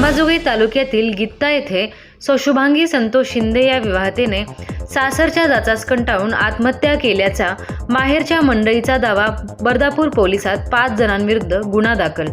अंबाजोगाई तालुक्यातील गित्ता येथे सौ शुभांगी संतोष शिंदे या विवाहतेने सासरच्या जाचास कंटाळून आत्महत्या केल्याचा माहेरच्या मंडळीचा दावा बर्दापूर पोलिसात पाच जणांविरुद्ध गुन्हा दाखल.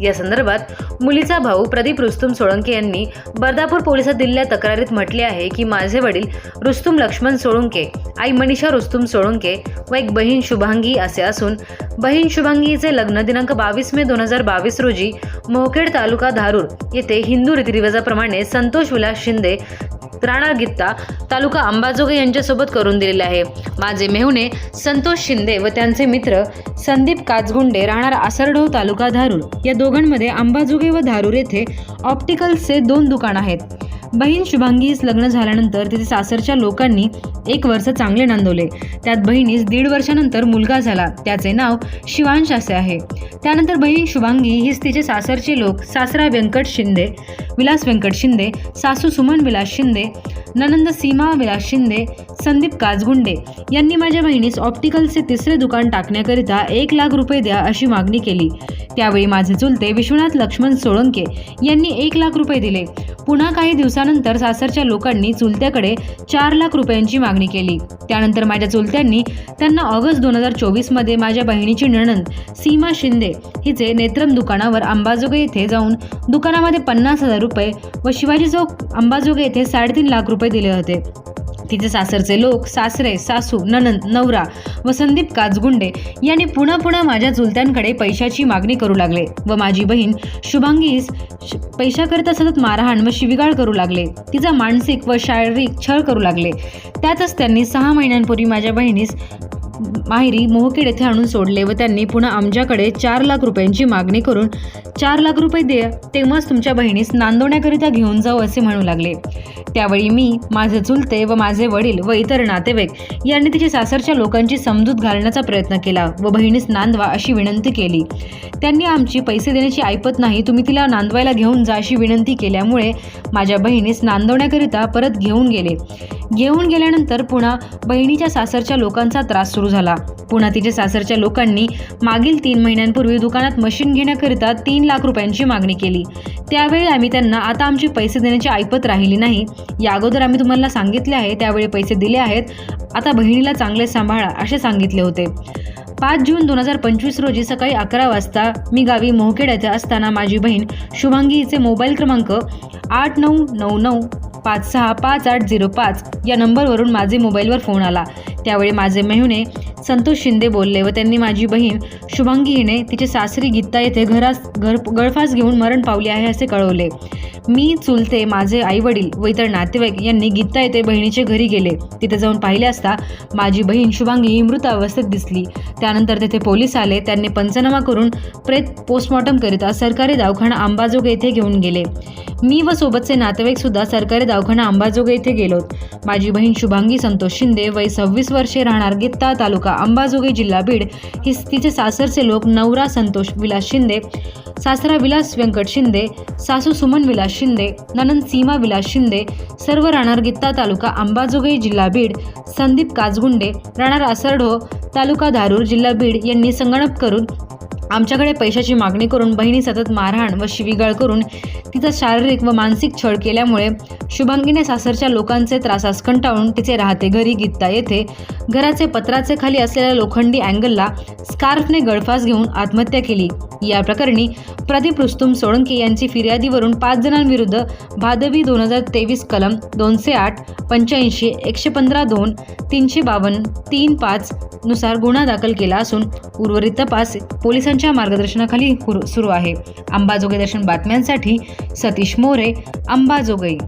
या संदर्भात मुलीचा भाऊ प्रदीप रुस्तुम सोळंके यांनी बर्दापूर पोलिसात दिलेल्या तक्रारीत म्हटले आहे की माझे वडील रुस्तुम लक्ष्मण सोळंके आई मनीषा रुस्तुम सोळंके व एक बहीण शुभांगी असे असून बहीण शुभांगीचे लग्न दिनांक बावीस मे दोन हजार बावीस रोजी मोहखेड तालुका धारूर येथे हिंदू रीतिरिवाजाप्रमाणे संतोष विलास शिंदे राणा गित्ता तालुका अंबाजोगाई यांच्यासोबत करून दिलेले आहे. माझे मेहुणे संतोष शिंदे व त्यांचे मित्र संदीप काचगुंडे राहणार आसरडोह तालुका धारूर. या दोघांमध्ये अंबाजोगाई व धारूर येथे ऑप्टिकल्सचे दोन दुकान आहेत. बहीण शुभांगीस लग्न झाल्यानंतर तिथे सासरच्या लोकांनी एक वर्ष चांगले नांदवले. त्यात बहिणीस दीड वर्षानंतर मुलगा झाला. त्याचे नाव शिवांश असे आहे. त्यानंतर बहीण शुभांगी हीच तिचे सासरचे लोक सासरा व्यंकट शिंदे विलास व्यंकट शिंदे सासू सुमन विलास शिंदे ननंद सीमा विलास शिंदे संदीप काजगुंडे यांनी माझ्या बहिणीस ऑप्टिकलचे तिसरे दुकान टाकण्याकरिता एक लाख रुपये द्या अशी मागणी केली. त्यावेळी माझे चुलते विश्वनाथ लक्ष्मण सोळंके यांनी एक लाख रुपये दिले. पुन्हा काही दिवसानंतर सासरच्या लोकांनी चुलत्याकडे चार लाख रुपयांची मागणी केली. त्यानंतर माझ्या चुलत्यांनी त्यांना ऑगस्ट दोन हजार चोवीसमध्ये माझ्या बहिणीची नणंद सीमा शिंदे हिचे नेत्रम दुकानावर अंबाजोगाई येथे जाऊन दुकानामध्ये पन्नास हजार रुपये व शिवाजी चौक अंबाजोगे येथे साडेतीन लाख रुपये दिले होते. तिचे सासरचे लोक सासरे सासू ननंद नवरा व संदीप काजगुंडे यांनी पुन्हा पुन्हा माझ्या चुलत्यांकडे पैशाची मागणी करू लागले व माझी बहीण शुभांगीस श- पैशाकरिता सतत मारहाण व शिविगाळ करू लागले. तिचा मानसिक व शारीरिक छळ करू लागले. त्यातच त्यांनी सहा महिन्यांपूर्वी माझ्या बहिणीस माहेरी मोहखेड येथे आणून सोडले व त्यांनी पुन्हा आमच्याकडे चार लाख रुपयांची मागणी करून चार लाख रुपये दे तेव्हाच तुमच्या बहिणीस नांदवण्याकरिता घेऊन जाऊ असे म्हणू लागले. त्यावेळी मी माझे चुलते व माझे वडील व इतर नातेवाईक यांनी तिच्या सासरच्या लोकांची समजूत घालण्याचा प्रयत्न केला व बहिणीस नांदवा अशी विनंती केली. त्यांनी आमची पैसे देण्याची ऐपत नाही तुम्ही तिला नांदवायला घेऊन जा अशी विनंती केल्यामुळे माझ्या बहिणीस नांदवण्याकरिता परत घेऊन गेले. घेऊन गेल्यानंतर पुन्हा बहिणीच्या सासरच्या लोकांचा त्रास सुरू झाला. पुन्हा तिच्या सासरच्या लोकांनी मागील तीन महिन्यांपूर्वी दुकानात मशीन घेण्याकरिता तीन लाख रुपयांची मागणी केली. त्यावेळी आम्ही त्यांना आता आमची पैसे देण्याची ऐपत राहिली नाही. या अगोदर आम्ही तुम्हाला सांगितले आहे त्यावेळी पैसे दिले आहेत. आता बहिणीला चांगले सांभाळा असे सांगितले होते. पाच जून दोन हजार पंचवीस रोजी सकाळी अकरा वाजता मी गावी मोहखेड येथे असताना माझी बहीण शुभांगी हिचे मोबाईल क्रमांक आठ नऊ नऊ नऊ पाच सहा पाच आठ झिरो पाच या नंबरवरून माझे मोबाईलवर फोन आला. त्यावेळी माझे मेहुणे संतोष शिंदे बोलले व त्यांनी माझी बहीण शुभांगी हिने तिचे सासरी गीता येथे घरास घर गळफास घेऊन मरण पावली आहे असे कळवले. मी चुलते माझे आईवडील व इतर नातेवाईक यांनी गीता येथे बहिणीचे घरी गेले. तिथे जाऊन पाहिले असता माझी बहीण शुभांगी ही मृत अवस्थेत दिसली. त्यानंतर तेथे पोलीस आले. त्यांनी पंचनामा करून प्रेत पोस्टमॉर्टम करिता सरकारी दवाखाना अंबाजोगाई येथे घेऊन गेले. मी व सोबतचे नातेवाईक सुद्धा सरकारी दवाखाना अंबाजोगाई येथे गेलोत माझी बहीण शुभांगी संतोष शिंदे वय सव्वीस वर्षे राहणार गित्ता तालुका अंबाजोगाई जिल्हा बीड. ही तिचे सासरचे लोक नवरा संतोष विलास शिंदे सासरा विलास व्यंकट शिंदे सासू सुमन विलास शिंदे ननंद सीमा विलास शिंदे सर्व राहणार गित्ता तालुका अंबाजोगाई जिल्हा बीड. संदीप काजगुंडे राहणार आसरढो तालुका धारूर जिल्हा बीड यांनी संगणक करून आमच्याकडे पैशाची मागणी करून बहिणी सतत मारहाण व शिवीगाळ करून तिचा शारीरिक व मानसिक छळ केल्यामुळे शुभांगीने सासरच्या लोकांचे त्रासास कंटाळून तिचे राहते घरी गीता येथे. घराचे पत्राचे खाली असलेल्या लोखंडी अँगलला स्कार्फने गळफास घेऊन आत्महत्या केली. या प्रकरणी प्रदीप रुस्तुम सोळंके यांची फिर्यादीवरून पाच जणांविरुद्ध भादवी दोन हजार तेवीस कलम दोनशे आठ पंच्याऐंशी एकशे पंधरा दोन तीनशे बावन्न तीन पाच नुसार गुन्हा दाखल केला असून उर्वरित तपास पोलिसांच्या मार्गदर्शनाखाली सुरू आहे. अंबाजोगाई दर्शन बातम्यांसाठी सतीश मोरे अंबाजोगाई.